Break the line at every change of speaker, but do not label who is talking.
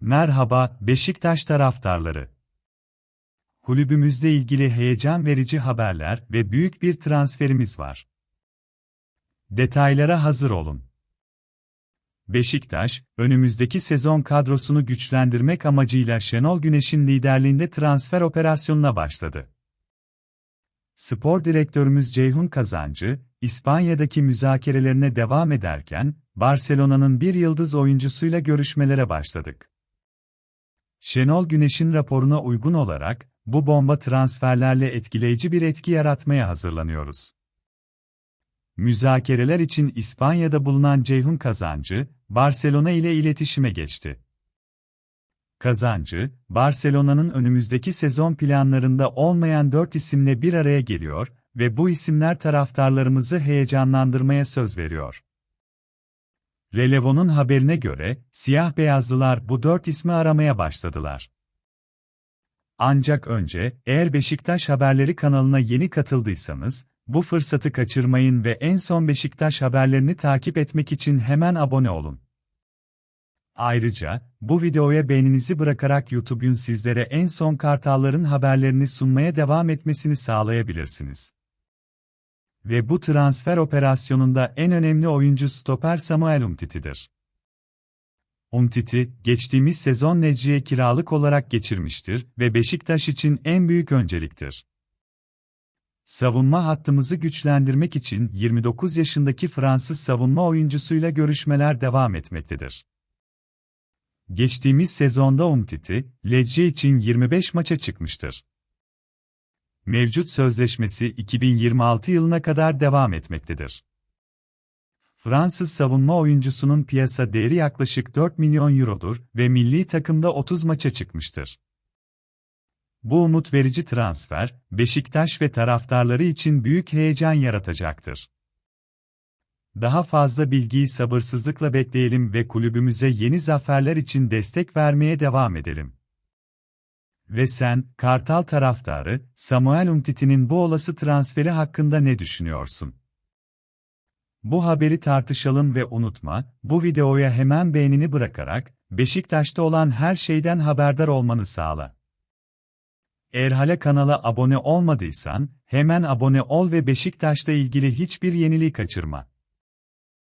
Merhaba Beşiktaş taraftarları. Kulübümüzle ilgili heyecan verici haberler ve büyük bir transferimiz var. Detaylara hazır olun. Beşiktaş, önümüzdeki sezon kadrosunu güçlendirmek amacıyla Şenol Güneş'in liderliğinde transfer operasyonuna başladı. Spor direktörümüz Ceyhun Kazancı, İspanya'daki müzakerelerine devam ederken, Barcelona'nın bir yıldız oyuncusuyla görüşmelere başladık. Şenol Güneş'in raporuna uygun olarak, bu bomba transferlerle etkileyici bir etki yaratmaya hazırlanıyoruz. Müzakereler için İspanya'da bulunan Ceyhun Kazancı, Barcelona ile iletişime geçti. Kazancı, Barcelona'nın önümüzdeki sezon planlarında olmayan dört isimle bir araya geliyor ve bu isimler taraftarlarımızı heyecanlandırmaya söz veriyor. Relevo'nun haberine göre, siyah beyazlılar bu dört ismi aramaya başladılar. Ancak önce, eğer Beşiktaş Haberleri kanalına yeni katıldıysanız, bu fırsatı kaçırmayın ve en son Beşiktaş haberlerini takip etmek için hemen abone olun. Ayrıca, bu videoya beğeninizi bırakarak YouTube'un sizlere en son kartalların haberlerini sunmaya devam etmesini sağlayabilirsiniz. Ve bu transfer operasyonunda en önemli oyuncu stoper Samuel Umtiti'dir. Umtiti, geçtiğimiz sezon Neci'ye kiralık olarak geçirmiştir ve Beşiktaş için en büyük önceliktir. Savunma hattımızı güçlendirmek için 29 yaşındaki Fransız savunma oyuncusuyla görüşmeler devam etmektedir. Geçtiğimiz sezonda Umtiti, Lecce için 25 maça çıkmıştır. Mevcut sözleşmesi 2026 yılına kadar devam etmektedir. Fransız savunma oyuncusunun piyasa değeri yaklaşık 4 milyon eurodur ve milli takımda 30 maça çıkmıştır. Bu umut verici transfer, Beşiktaş ve taraftarları için büyük heyecan yaratacaktır. Daha fazla bilgiyi sabırsızlıkla bekleyelim ve kulübümüze yeni zaferler için destek vermeye devam edelim. Ve sen, Kartal taraftarı, Samuel Umtiti'nin bu olası transferi hakkında ne düşünüyorsun? Bu haberi tartışalım ve unutma, bu videoya hemen beğenini bırakarak, Beşiktaş'ta olan her şeyden haberdar olmanı sağla. Eğer hala kanala abone olmadıysan, hemen abone ol ve Beşiktaş'la ilgili hiçbir yeniliği kaçırma.